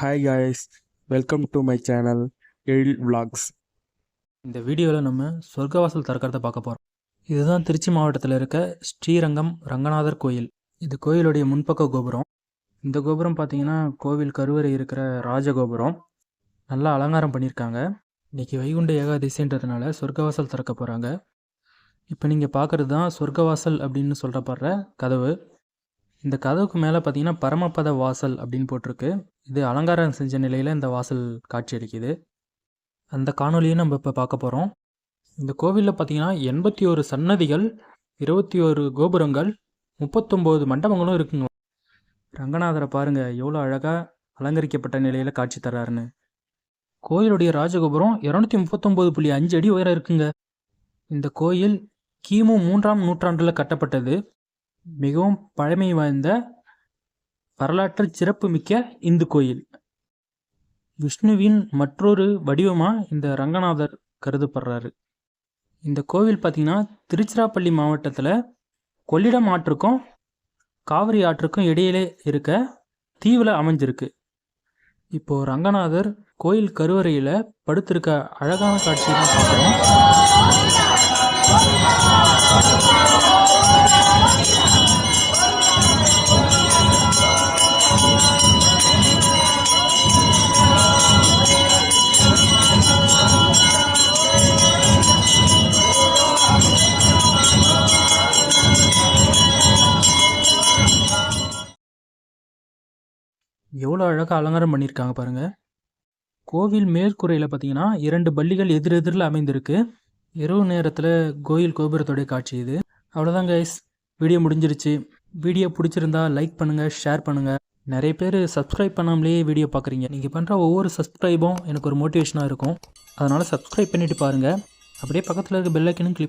Hi guys welcome to my channel Ezhil vlogs இந்த வீடியோவில் நம்ம சொர்க்கவாசல் திறக்கிறத பார்க்க போகிறோம் இதுதான் திருச்சி மாவட்டத்தில் இருக்க ஸ்ரீரங்கம் ரங்கநாதர் கோயில். இது கோயிலுடைய முன்பக்க கோபுரம். இந்த கோபுரம் பார்த்தீங்கன்னா கோவில் கருவறை இருக்கிற ராஜகோபுரம். நல்லா அலங்காரம் பண்ணியிருக்காங்க இன்றைக்கி வைகுண்ட ஏகாதசின்றதுனால சொர்க்கவாசல் திறக்க போகிறாங்க இப்போ நீங்கள் பார்க்குறது தான் சொர்க்கவாசல் அப்படின்னு சொல்கிறப்படுற கதவு. இந்த கதவுக்கு மேலே பார்த்தீங்கன்னா பரமபத வாசல் அப்படின்னு போட்டிருக்கு. இது அலங்காரம் செஞ்ச நிலையில் இந்த வாசல் காட்சி அளிக்குது. அந்த காணொலியை நம்ம இப்போ பார்க்க போகிறோம் இந்த கோவிலில் பார்த்தீங்கன்னா எண்பத்தி ஒரு சன்னதிகள் இருபத்தி ஒரு கோபுரங்கள் முப்பத்தொம்போது மண்டபங்களும் இருக்குங்க. ரங்கநாதரை பாருங்க எவ்வளோ அழகாக அலங்கரிக்கப்பட்ட நிலையில் காட்சி தர்றாருன்னு. கோயிலுடைய ராஜகோபுரம் இரநூத்தி முப்பத்தொம்போது புள்ளி அஞ்சு அடி உயரம் இருக்குங்க. இந்த கோயில் கிமு மூன்றாம் நூற்றாண்டில் கட்டப்பட்டது. மிகவும் பழமை வாய்ந்த வரலாற்று சிறப்புமிக்க இந்து கோயில். விஷ்ணுவின் மற்றொரு வடிவமாக இந்த ரங்கநாதர் கருதப்படுறாரு. இந்த கோவில் பார்த்திங்கன்னா திருச்சிராப்பள்ளி மாவட்டத்தில் கொள்ளிடம் ஆற்றுக்கும் காவிரி ஆற்றுக்கும் இடையிலே இருக்க தீவில் அமைஞ்சிருக்கு. இப்போது ரங்கநாதர் கோயில் கருவறையில் படுத்திருக்க அழகான காட்சியை தான் பார்க்குறோம் எவ்வளோ அழகாக அலங்காரம் பண்ணியிருக்காங்க பாருங்கள் கோவில் மேற்கூரையில் பார்த்தீங்கன்னா இரண்டு பள்ளிகள் எதிரெதிரில் அமைந்திருக்கு. இரவு நேரத்தில் கோயில் கோபுரத்தோடைய காட்சி இது. அவ்வளோதான் கைஸ் வீடியோ முடிஞ்சிருச்சு. வீடியோ பிடிச்சிருந்தா லைக் பண்ணுங்கள் ஷேர் பண்ணுங்கள் நிறைய பேர் சப்ஸ்கிரைப் பண்ணாமலேயே வீடியோ பார்க்குறீங்க நீங்கள் பண்ணுற ஒவ்வொரு சப்ஸ்கிரைபும் எனக்கு ஒரு மோட்டிவேஷனாக இருக்கும். அதனால் சப்ஸ்கிரைப் பண்ணிவிட்டு பாருங்கள் அப்படியே பக்கத்தில் இருக்க பெல்லைக்கனும் கிளிக்